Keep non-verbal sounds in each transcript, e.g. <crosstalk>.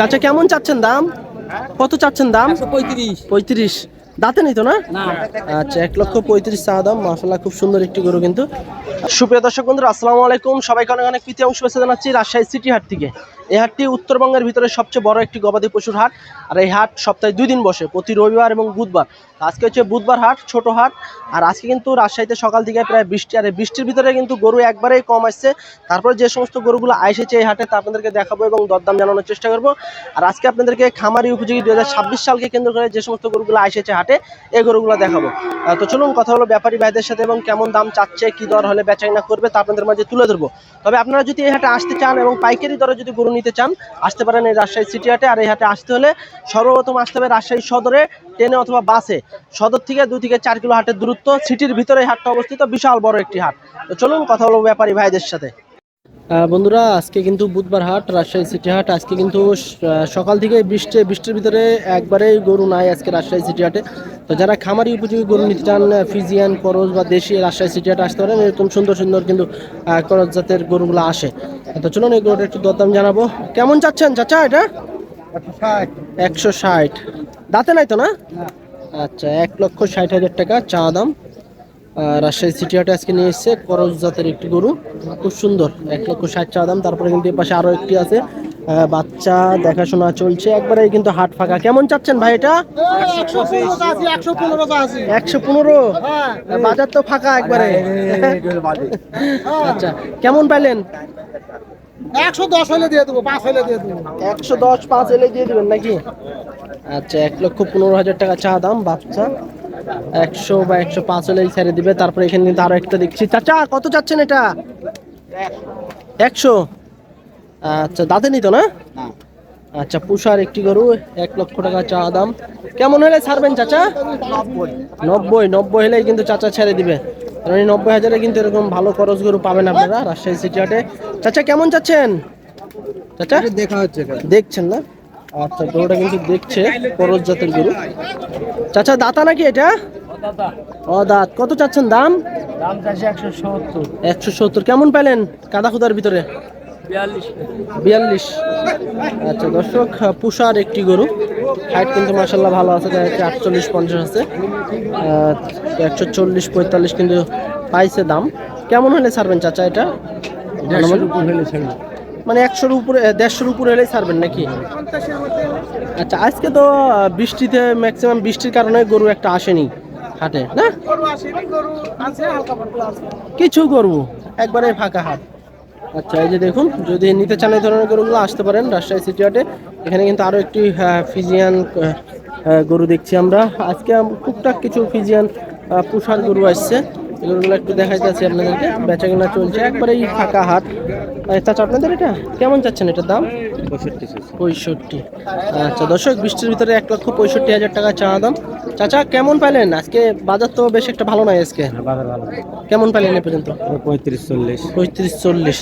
চাচা কেমন চাচ্ছেন দাম? কত চাচ্ছেন দাম? পঁয়ত্রিশ। পঁয়ত্রিশ। দাঁতে নেই তো না? না। আচ্ছা এক লক্ষ পঁয়ত্রিশ চা দাম। মাসাল্লাহ খুব সুন্দর একটি গরু কিন্তু। সুপ্রিয় দর্শক বন্ধুরা আসসালামু আলাইকুম। সবাইকে অনেক অনেক প্রীতি অংশ জানাচ্ছি রাজশাহী সিটি হাট থেকে। এই হাটটি উত্তরবঙ্গের ভিতরে সবচেয়ে বড় একটি গবাদি পশুর হাট। আর এই হাট সপ্তাহে দুই দিন বসে প্রতি রবিবার এবং বুধবার। আজকে হচ্ছে বুধবার হাট, ছোট হাট। আর আজকে কিন্তু রাজশাহীতে সকাল থেকে প্রায় বৃষ্টি, আর বৃষ্টির ভিতরে কিন্তু গরু একবারেই কম আসছে। তারপরে যে সমস্ত গরুগুলো এসেছে এই হাটে তা আপনাদেরকে দেখাবো এবং দরদাম জানানোর চেষ্টা করব। আর আজকে আপনাদেরকে খামারি উপযোগী দু হাজার ছাব্বিশ সালকে কেন্দ্র করে যে সমস্ত গরুগুলো এসেছে হাটে, এই গরুগুলো দেখাবো। তো চলুন কথা হলো ব্যাপারী ভাইদের সাথে এবং কেমন দাম চাচ্ছে, কি দর হলে বেচাকেনা করবে তা আপনাদের মাঝে তুলে ধরবো। তবে আপনারা যদি এই হাটে আসতে চান এবং পাইকারি দরে যদি গরু নিতে চান, আসতে পারেন এই রাজশাহী সিটি হাটে। আর এই হাটে আসতে হলে সর্বপ্রথম আসতে হবে রাজশাহী সদরে, ট্রেনে অথবা বাসে। সদর থেকে দুই থেকে চার কিলো হাটের দূরত্ব সিটির ভিতরে হাটটা অবস্থিত বিশাল বড় একটি হাট। তো চলুন কথা হলো ব্যাপারী ভাইদের সাথে। বন্ধুরা আজকে কিন্তু বুধবার হাট রাজশাহী সিটি হাট। আজকে কিন্তু সকাল থেকে বৃষ্টি বৃষ্টির ভিতরে একবারেই গরু নাই আজকে রাজশাহী সিটি হাটে। তো যারা খামারি উপযোগী গরু নিতে চান ফিজিয়ান করজ বা দেশি রাজশাহী সিটি হাটে আসতে পারেন এরকম সুন্দর সুন্দর কিন্তু করজ জাতের গরুগুলো আসে। তো চলুন এই গরুটা একটু দরদাম জানাব। কেমন চাচ্ছেন চাচা এটা? একশো ষাট। দাঁতে নাই তো না। আচ্ছা এক লক্ষ ষাট হাজার টাকা চা দাম। রাজশাহী সিটি হাটে আজকে নিয়ে এসছে করজ জাতের একটি গরু। খুব সুন্দর এক লক্ষ ষাট চা দাম। তারপরে কিন্তু এর পাশে আরও একটি আছে। বাচ্চা দেখাশোনা চলছে। একবারে কিন্তু হাট ফাঁকা। কেমন চাচ্ছেন ভাই এটা? একশো পনেরো। বাজার তো ফাঁকা একবারে। আচ্ছা কেমন পাইলেন? একশো দশ হলে দিয়ে দেবো পাঁচ হলে দিয়ে দেবো। একশো দশ পাঁচ এলে দিয়ে দিবেন নাকি? আচ্ছা এক লক্ষ পনেরো হাজার টাকা চা দাম বাচ্চা। একশো বা একশো পাঁচ হলেই ছেড়ে দিবে তারপরে এখানে কিন্তু আরও একটা দেখছি। চাচা কত চাচ্ছেন এটা? একশো। আচ্ছা দাঁতে নিত না? আচ্ছা পুষার একটি গরু এক লক্ষ টাকা চা দাম। কেমন হলে ছাড়বেন চাচা? নব্বই। নব্বই হলেই কিন্তু চাচা ছেড়ে দিবে। কারণ এই নব্বই হাজারে কিন্তু এরকম ভালো খরচ গরু পাবেন আপনারা রাজশাহী সিটি হাটে। চাচা কেমন চাচ্ছেন চাচা? দেখা হচ্ছে দেখছেন না? আচ্ছা গরুটা কিন্তু দেখছে করজ জাতের গরু। চাচা দাতা নাকি এটা? ও দাঁত কত চাচ্ছেন দাম? দাম একশো সত্তর। একশো সত্তর। কেমন পেলেন কাদা খুদার ভিতরে? বিয়াল্লিশ। বিয়াল্লিশ। আচ্ছা দর্শক পুষার একটি গরু। হাইট কিন্তু মাসাল্লাহ ভালো আছে দেখা যাচ্ছে আটচল্লিশ পঞ্চাশ আছে। একশো চল্লিশ পঁয়তাল্লিশ কিন্তু পাইছে দাম। কেমন হলে ছাড়বেন চাচা এটা? মানে? একশোর উপরে দেড়শোর উপরে হলেই ছাড়বেন নাকি? আচ্ছা আজকে তো বৃষ্টিতে ম্যাক্সিমাম বৃষ্টির কারণে গরু একটা আসেনি হাটে না? কিছু গরু একবারে ফাঁকা হাট। আচ্ছা এই যে দেখুন যদি নিতে চান এই ধরনের গরুগুলো আসতে পারেন রাজশাহী সিটি হাটে। এখানে কিন্তু আরও একটি ফিজিয়ান গরু দেখছি আমরা। আজকে টুকটাক কিছু ফিজিয়ান পুষার গরু আসছে। এগুলো একটু দেখাইতেছি আপনাদেরকে। বেচা চলছে। একবারেই ফাঁকা হাট। চাচা আপনাদের এটা কেমন চাচ্ছেন এটার দাম? পঁয়ষট্টি পঁয়ষট্টি। আচ্ছা দর্শক বৃষ্টির ভিতরে এক লক্ষ পঁয়ষট্টি হাজার টাকা চা দাম। চাচা কেমন পাইলেন? আজকে বাজার তো বেশ একটা ভালো নয় আজকে। কেমন পাইলেন এ পর্যন্ত? পঁয়ত্রিশ চল্লিশ। পঁয়ত্রিশ চল্লিশ।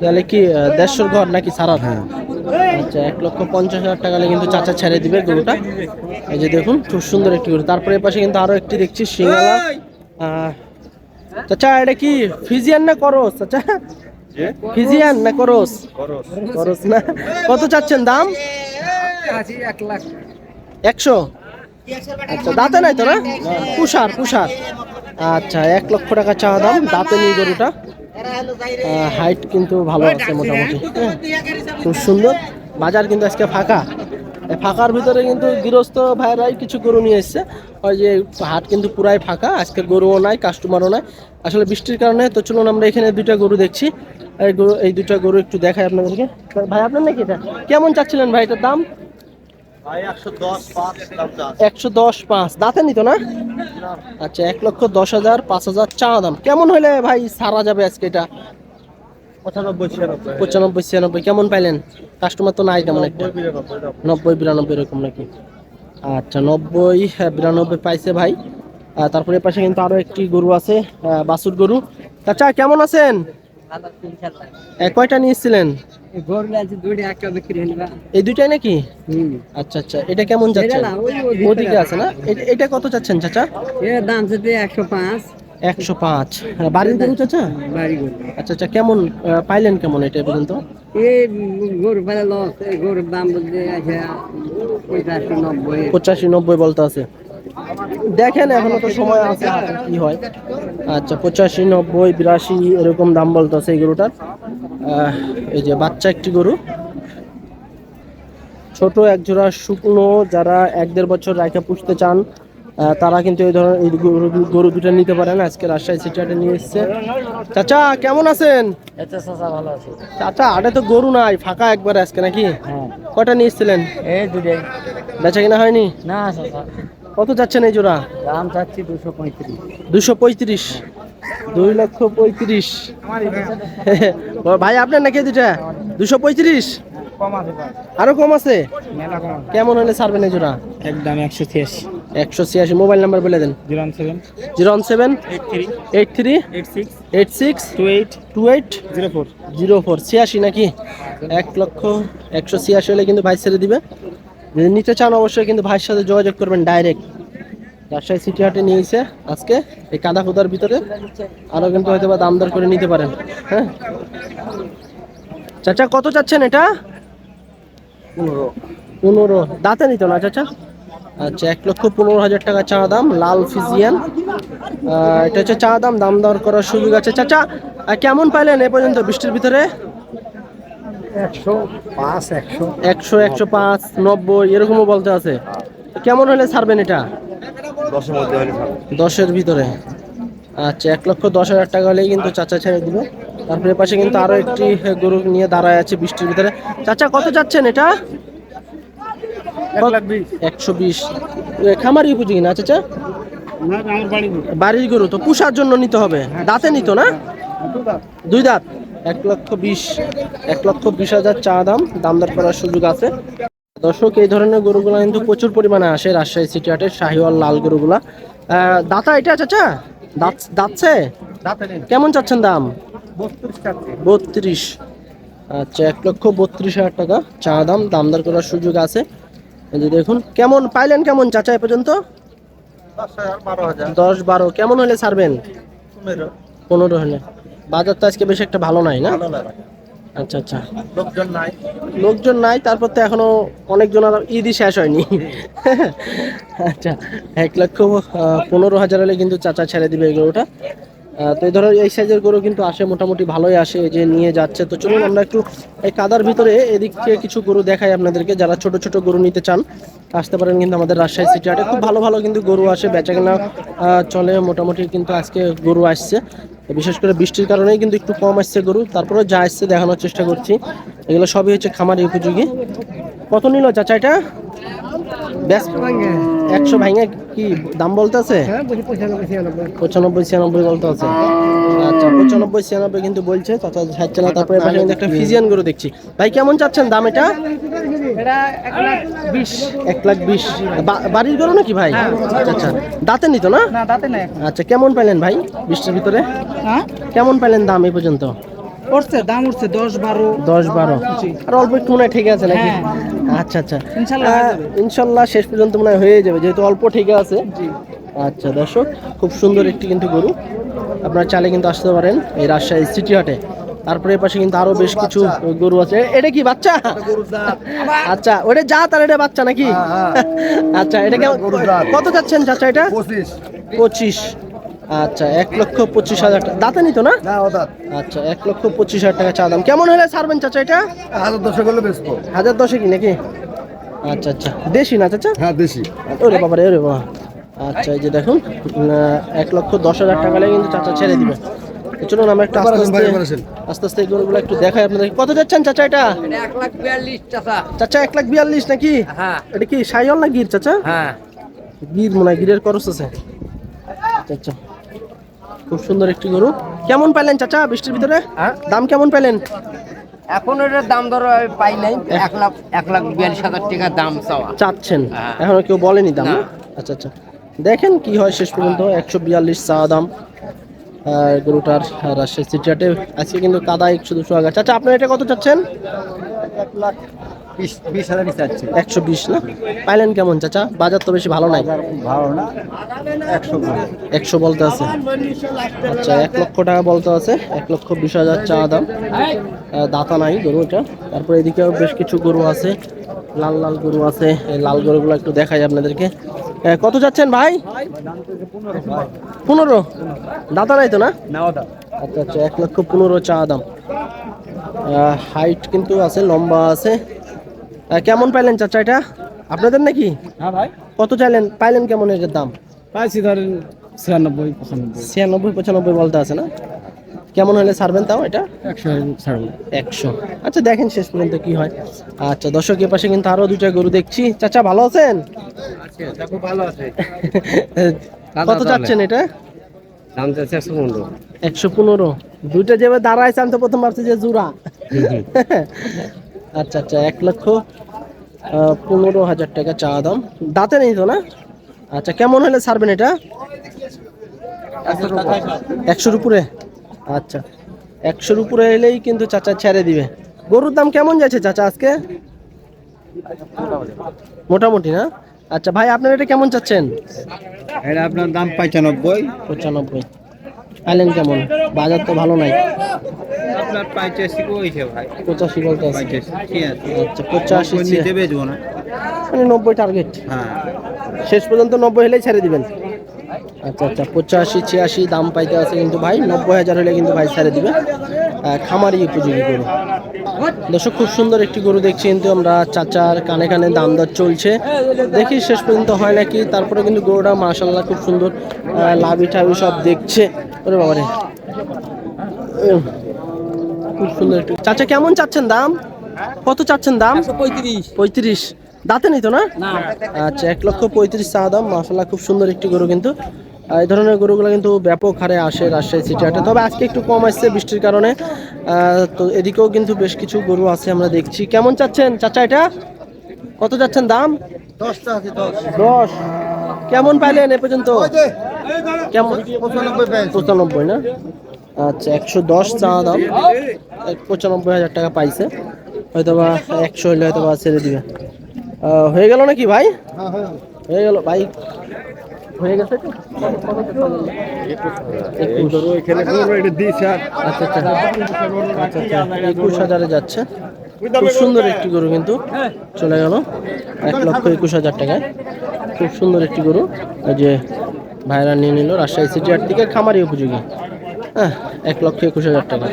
তাহলে কি দেড়শোর ঘর নাকি সারা? হ্যাঁ। আচ্ছা এক লক্ষ পঞ্চাশ হাজার টাকা কিন্তু চাচা ছেড়ে দিবে গরুটা। এই যে দেখুন খুব সুন্দর একটি গরু। তারপরে এর পাশে কিন্তু আরও একটি দেখছি সিঙ্গালা চাচা এটা কি ফিজিয়ান না করস? চাচা ফিজিয়ান না করস? করস। না। কত চাচ্ছেন দাম? একশো? আচ্ছা দাঁতে নাই তো না? পুষার পুষার। আচ্ছা এক লক্ষ টাকা চাওয়া দাম। দাঁতে নিয়ে গরুটা। হাইট কিন্তু ভালো আছে মোটামুটি। খুব সুন্দর। বাজার কিন্তু আজকে ফাঁকা। ফাঁকার ভিতরে কিন্তু গৃহস্থ ভাইরাই কিছু গরু নিয়ে এসছে। ওই যে হাট কিন্তু পুরাই ফাঁকা। আজকে গরুও নাই কাস্টমারও নাই। আসলে বৃষ্টির কারণে তো চলুন আমরা এখানে দুইটা গরু দেখছি। এই গরু এই দুইটা গরু একটু দেখাই আপনাদেরকে। ভাই আপনার নাকি এটা? কেমন চাচ্ছিলেন ভাই এটার দাম? একশো দশ পাঁচ দাঁতে নিত না? আচ্ছা এক লক্ষ দশ হাজার পাঁচ হাজার চা দাম। কেমন হলে ভাই সারা যাবে আজকে এটা? পঁচানব্বই ছিয়ানব্বই। পঁচানব্বই ছিয়ানব্বই। কেমন পাইলেন? কাস্টমার তো নাই তেমন একটা। নব্বই বিরানব্বই এরকম নাকি? আচ্ছা নব্বই হ্যাঁ, বিরানব্বই পাইছে ভাই। তারপরে এর পাশে কিন্তু আরও একটি গরু আছে বাছুর গরু। আচ্ছা কেমন আছেন? কয়টা নিয়েছিলেন? এই দুইটাই নাকি? আচ্ছা আচ্ছা। এটা কেমন যাচ্ছে? না, ওদিকে ওদিকে আছে না? এটা কত চাচ্ছেন চাচা? এর দাম একশো পাঁচ। একশো পাঁচ। বাড়ির গরু চাচা? আচ্ছা আচ্ছা। কেমন পাইলেন কেমন এটা পর্যন্ত? এই গরু ফেলে লস এই গরুর দাম বলতে পঁচাশি নব্বই বলতে আছে। দেখেন এখনও তো সময় আছে হাতে কি হয়। আচ্ছা পঁচাশি নব্বই বিরাশি এরকম দাম বলতে আছে এই গরুটার এই যে বাচ্চা একটি গরু। ছোট এক জোড়া শুকনো যারা এক দেড় বছর রাখা পুষতে চান তারা কিন্তু এই ধরনের এই গরু গরু দুটো নিতে পারেন। আজকে রাজশাহী সিটিয়াটে নিয়ে এসছে। চাচা কেমন আছেন? শশা ভালো আছে। চাচা আড়ে তো গরু নাই ফাঁকা একবার আজকে নাকি? হ্যাঁ। কটা নিয়ে এসেছিলেন বেচা কিনা হয়নি? না কত যাচ্ছেন এই জোড়া? দাম চাচ্ছি দুশো পঁয়ত্রিশ। দুশো পঁয়ত্রিশ। দুই লক্ষ পঁয়ত্রিশ। ও ভাই আপনার নাকি দুটা দুশো পঁয়ত্রিশ? আরও কম আছে? কেমন হলে ছাড়বেন এই জোড়া? একদম একশো ছিয়াশি। একশো ছিয়াশি। মোবাইল নাম্বার বলে দেন। Zero seven. Zero one seven. Eight three. Eight six. Eight six. Two eight. Two eight. Zero four. Zero four. ছিয়াশি নাকি? এক লক্ষ একশো ছিয়াশি হলে কিন্তু ভাই ছেড়ে দিবে। যদি নিতে চান অবশ্যই কিন্তু ভাইয়ের সাথে যোগাযোগ করবেন ডাইরেক্ট। রাজশাহী সিটি হাটে নিয়েছে আজকে। এই কাদা খোদার ভিতরে আরও কিন্তু হয়তো বা দাম দর করে নিতে পারেন। হ্যাঁ। চাচা কত চাচ্ছেন এটা? পনেরো। পনেরো। দাঁতে নিত না চাচা? আচ্ছা এক লক্ষ পনেরো হাজার টাকা চা দাম লাল ফিজিয়ান। এটা হচ্ছে চা দাম দাম দর করার সুযোগ আছে। চাচা কেমন পাইলেন এ পর্যন্ত বৃষ্টির ভিতরে? একশো পাঁচ একশো একশো একশো পাঁচ নব্বই এরকমও বলতে আছে। কেমন হলে ছাড়বেন এটা? দশের ভিতরে। আচ্ছা এক লক্ষ দশ হাজার টাকা হলেই কিন্তু চাচা ছেড়ে দিবে। তারপরে পাশে কিন্তু আরও একটি গরু নিয়ে দাঁড়ায় আছে বৃষ্টির ভিতরে। চাচা কত যাচ্ছেন এটা? একশো বিশ। খামারি উপযোগী না চাচা আমার বাড়ির গরু। তো পুষার জন্য নিতে হবে। দাঁতে নিত না? দুই দাঁত। এক লক্ষ বিশ এক লক্ষ বিশ হাজার চা দাম দাম দর করার সুযোগ আছে। দর্শক এই ধরনের গরুগুলো কিন্তু প্রচুর পরিমাণে আসে রাজশাহী সিটি হাটের শাহিওয়াল লাল গরুগুলা। দাতা এটা চাচা? দাঁত দাঁতছে? কেমন চাচ্ছেন দাম? বত্রিশ। আচ্ছা এক লক্ষ বত্রিশ হাজার টাকা চা দাম দাম দর করার সুযোগ আছে। দেখুন কেমন পাইলেন কেমন চাচা এ পর্যন্ত? দশ বারো কেমন হলে ছাড়বেন? পনেরো হলে। বাজার তো আজকে বেশ একটা ভালো নাই না? আচ্ছা আচ্ছা। লোকজন নাই। লোকজন নাই তারপর তো এখনও অনেকজন আর ঈদই শেষ হয়নি। আচ্ছা এক লক্ষ পনেরো হাজার হলে কিন্তু চাচা ছেড়ে দিবে এই গরুটা। তো এই ধরো এই সাইজের গরু কিন্তু আসে মোটামুটি ভালোই আসে যে নিয়ে যাচ্ছে। তো চলুন আমরা একটু এই কাদার ভিতরে এদিক থেকে কিছু গরু দেখাই আপনাদেরকে। যারা ছোট ছোট গরু নিতে চান আসতে পারেন কিন্তু আমাদের রাজশাহী সিটি হাটে। খুব ভালো ভালো কিন্তু গরু আসে বেচা কেনা চলে। মোটামুটি কিন্তু আজকে গরু আসছে। বিশেষ করে বৃষ্টির কারণেই কিন্তু একটু কম আসছে গরু। তারপরে যা আসছে দেখানোর চেষ্টা করছি। এগুলো সবই হচ্ছে খামারি উপযোগী। কত নিল চাচা এটা? ব্যাস একশো ভাঙে কি দাম বলতে আছে হ্যাঁ পঁচানব্বই ছিয়ানব্বই। বলতে আছে আচ্ছা পঁচানব্বই ছিয়ানব্বই কিন্তু বলছে চাচা না তারপরে পাশে কিন্তু একটা ফিজিয়ান গরু দেখছি। ভাই কেমন চাচ্ছেন দাম এটা? এটা এক লাখ বিশ। এক লাখ বিশ। বা- বাড়ির গরু নাকি ভাই? আচ্ছা আচ্ছা। দাঁতে নিত না? আচ্ছা কেমন পাইলেন ভাই বৃষ্টির ভিতরে? হ্যাঁ? কেমন পাইলেন দাম এই পর্যন্ত? উঠছে দাম উঠছে দশ বারো। দশ বারো। আর অল্প একটু মনে হয় ঠিক আছে নাকি? হ্যাঁ। আচ্ছা আচ্ছা। ইনশাল্লাহ হয়ে শেষ পর্যন্ত মনে হয় হয়ে যাবে যেহেতু অল্প ঠিক আছে। আচ্ছা দর্শক খুব সুন্দর একটি কিন্তু গরু। আপনারা চাইলে কিন্তু আসতে পারেন এই রাজশাহী সিটি হাটে। তারপরে পাশে কিন্তু আরও বেশ কিছু গরু আছে। এটা কি বাচ্চা? আচ্ছা ওটা যা তার এটা বাচ্চা নাকি? আচ্ছা এটা কত যাচ্ছেন চাচা এটা? পঁচিশ। পঁচিশ। আচ্ছা এক লক্ষ পঁচিশ হাজার টাকা। দাঁতে নিত না? না আচ্ছা এক লক্ষ পঁচিশ হাজার টাকা চা দাম। কেমন হলে ছাড়বেন চাচা এটা? হাজার দশে করলে বেচবো। হাজার দশে কি নাকি? আচ্ছা আচ্ছা। দেশি না চাচা? হ্যাঁ দেশি। ওরে বাবা রে ওরে বাবা। আচ্ছা এই যে দেখুন এক লক্ষ দশ হাজার টাকা হলে কিন্তু চাচা ছেড়ে দিবে। তো চলুন আমরা একটু আস্তে আস্তে। আস্তে আস্তে গরুগুলো একটু দেখাই আপনাদের কত যাচ্ছেন চাচা এটা? এক লাখ বিয়াল্লিশ টাকা চাচা এক লাখ বিয়াল্লিশ নাকি? হ্যাঁ। এটা কি সাইল না গির চাচা? হ্যাঁ। গির মনে হয় গিরের খরচ আছে। আচ্ছা আচ্ছা। খুব সুন্দর একটি গরু। কেমন পেলেন চাচা বৃষ্টির ভিতরে? হ্যাঁ? দাম কেমন পেলেন এখন এটার দাম ধরো আমি পাই নাই। এক লাখ এক লাখ বিয়াল্লিশ হাজার টাকা দাম চাওয়া। চাচ্ছেন? হ্যাঁ। এখনও কেউ বলেনি দাম। আচ্ছা আচ্ছা। দেখেন কি হয় শেষ পর্যন্ত একশো বিয়াল্লিশ চা দাম। আর গরুটার রাজশাহী সিটি হাটে আজকে কিন্তু কাদা একশো দুশো আগা চাচা আপনার এটা কত চাচ্ছেন? বিশ বিশ হাজার চাচ্ছে একশো বিশ না? পাইলেন কেমন চাচা? বাজার তো বেশি ভালো নাই। ভালো না একশো একশো বলতে আছে। আচ্ছা এক লক্ষ টাকা বলতে আছে। এক লক্ষ বিশ হাজার চা দাম। দাতা নাই গরুটা। তারপরে এদিকেও বেশ কিছু গরু আছে। লাল লাল গরু আছে। লাল গরুগুলো একটু দেখাই আপনাদেরকে। কত যাচ্ছেন ভাই? পনেরো। দাতা নাই তো না? আচ্ছা আচ্ছা এক লক্ষ পনেরো চা দাম। হাইট কিন্তু আছে লম্বা আছে। কেমন পাইলেন চাচা এটা? আপনাদের নাকি? হ্যাঁ ভাই। কত চাইলেন? পাইলেন কেমন এটার দাম? পাইছি ধরেন ছিয়ানব্বই পঁচানব্বই। ছিয়ানব্বই পঁচানব্বই বলতে আছে না? কেমন হলে ছাড়বেন তাও এটা? একশো আচ্ছা দেখেন শেষ পর্যন্ত কি হয়। আচ্ছা দর্শকের পাশে কিন্তু আরও দুইটা গরু দেখছি। চাচা ভালো আছেন? ভালো আছে। <laughs> কত চাচ্ছেন এটা? দাম চাচ্ছে একশো পনেরো। একশো পনেরো। দুইটা যেভাবে দাঁড়াইছে আমি তো প্রথম ভাবছি যে জোড়া। <laughs> আচ্ছা আচ্ছা এক লক্ষ পনেরো হাজার টাকা চা দাম। দাঁতে নেই তো না? আচ্ছা কেমন হলে ছাড়বেন এটা? একশোর উপরে? আচ্ছা একশোর উপরে এলেই কিন্তু চাচা ছেড়ে দিবে। গরুর দাম কেমন যাচ্ছে চাচা আজকে? মোটামুটি না? আচ্ছা ভাই আপনার এটা কেমন চাচ্ছেন? এটা আপনার দাম পঁচানব্বই। পঁচানব্বই। পাইলেন কেমন? বাজার তো ভালো নাই। আপনার পঁচাশি কইছে ভাই। পঁচাশি বলতে আছে। ঠিক আছে? আচ্ছা পঁচাশি নিতে বেচবো না। মানে নব্বই টার্গেট হ্যাঁ। শেষ পর্যন্ত নব্বই হলেই ছেড়ে দিবেন। আচ্ছা আচ্ছা পঁচাশি ছিয়াশি দাম পাইতে আছে কিন্তু ভাই। নব্বই হাজার হলে কিন্তু ভাই ছেড়ে দিবে। খামারি উপযোগী গরু। দর্শক খুব সুন্দর একটি গরু দেখছি কিন্তু আমরা। চাচার কানে কানে দাম দর চলছে। দেখি শেষ পর্যন্ত হয় নাকি। তারপরে কিন্তু গরুটা মাশাল্লাহ খুব সুন্দর লাভি টাভি সব দেখছে। ওরে বাবারে। উম, খুব সুন্দর একটু। চাচা কেমন চাচ্ছেন দাম? কত চাচ্ছেন দাম? পঁয়ত্রিশ। পঁয়ত্রিশ। দাঁতে নিত না? না। আচ্ছা এক লক্ষ পঁয়ত্রিশ চা দাম। মাসাল্লাহ খুব সুন্দর একটি গরু কিন্তু। এই ধরনের গরুগুলো কিন্তু ব্যাপক হারে আসে রাজশাহী সিটি হাটে। তবে আজকে একটু কম আসছে বৃষ্টির কারণে। তো এদিকেও কিন্তু বেশ কিছু গরু আছে আমরা দেখছি। কেমন চাচ্ছেন চাচা এটা? কত যাচ্ছেন দাম? দশ দশ। কেমন পাইলেন এ পর্যন্ত? কেমন? পঁচানব্বই না? আচ্ছা একশো দশ চা দাম। পঁচানব্বই হাজার টাকা পাইছে। হয়তো বা একশো হলে হয়তো বা ছেড়ে দিবে। হয়ে গেল নাকি ভাই? হ্যাঁ গেল। ভাই, হয়ে গেছে আচ্ছা আচ্ছা। একুশ হাজারে যাচ্ছে। খুব সুন্দর একটি গরু কিন্তু চলে গেল। এক লক্ষ একুশ হাজার টাকায়। খুব সুন্দর একটি গরু। যে ভাইরা নিয়ে নিল রাজশাহী সিটি হাট থেকে খামারি উপযোগী। এক লক্ষ একুশ হাজার টাকা।